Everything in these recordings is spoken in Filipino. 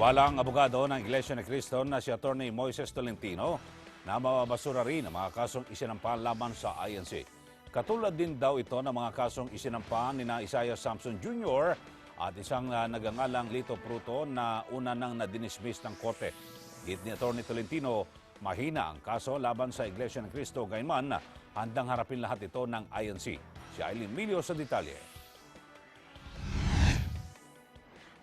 Iwala ang abogado ng Iglesia ni Cristo na si Attorney Moises Tolentino na mababasura rin ang mga kasong isinampahan laban sa INC. Katulad din daw ito ng mga kasong isinampahan ni na Isaiah Samson Jr. at isang uh, nagangalang Lito Pruto na una nang nadinismiss ng korte. Git ni Attorney Tolentino, mahina ang kaso laban sa Iglesia ni Cristo gayman handang harapin lahat ito ng INC. Si Aileen Milio sa detalye.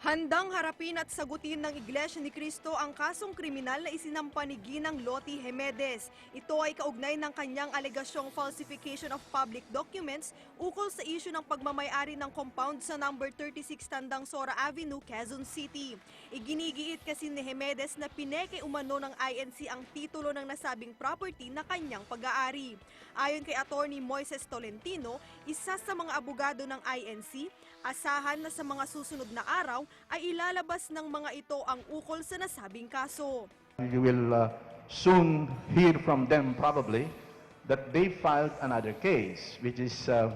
Handang harapin at sagutin ng Iglesia ni Cristo ang kasong kriminal na isinampa ni Ginang Loti Hemedes. Ito ay kaugnay ng kanyang alegasyong falsification of public documents ukol sa isyu ng pagmamayari ng compound sa number 36 Tandang Sora Avenue, Quezon City. Iginigiit kasi ni Hemedes na pineke umano ng INC ang titulo ng nasabing property na kanyang pag-aari. Ayon kay Attorney Moises Tolentino, isa sa mga abogado ng INC, asahan na sa mga susunod na araw ay ilalabas ng mga ito ang ukol sa nasabing kaso. You will uh, soon hear from them probably that they filed another case, which is uh,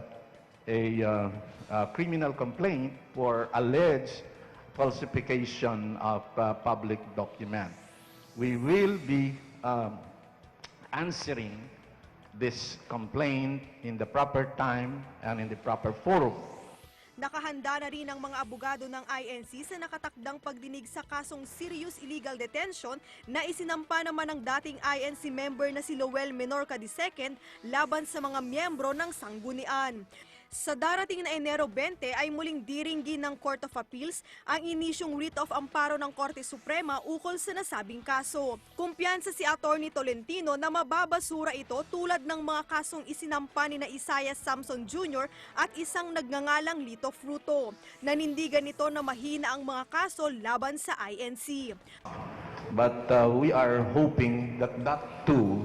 a, uh, a criminal complaint for alleged falsification of uh, public document. We will be um, answering this complaint in the proper time and in the proper forum. Nakahanda na rin ang mga abogado ng INC sa nakatakdang pagdinig sa kasong serious illegal detention na isinampa naman ng dating INC member na si Lowell Menorca II laban sa mga miyembro ng sanggunian. Sa darating na Enero 20 ay muling diringgin ng Court of Appeals ang inisyong writ of amparo ng Korte Suprema ukol sa nasabing kaso. Kumpiyansa si Attorney Tolentino na mababasura ito tulad ng mga kasong isinampa ni na Isaiah Samson Jr. at isang nagngangalang Lito Fruto. Nanindigan nito na mahina ang mga kaso laban sa INC. But uh, we are hoping that that too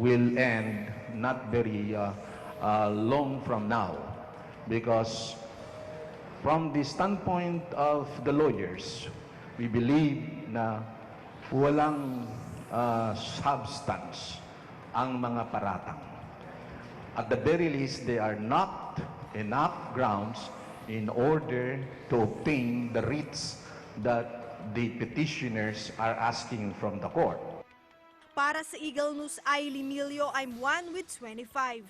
will end not very uh, uh, long from now. Because from the standpoint of the lawyers, we believe na walang uh, substance ang mga paratang. At the very least, they are not enough grounds in order to obtain the writs that the petitioners are asking from the court. Para sa Eagle News, Ailey Milio, I'm one with 25.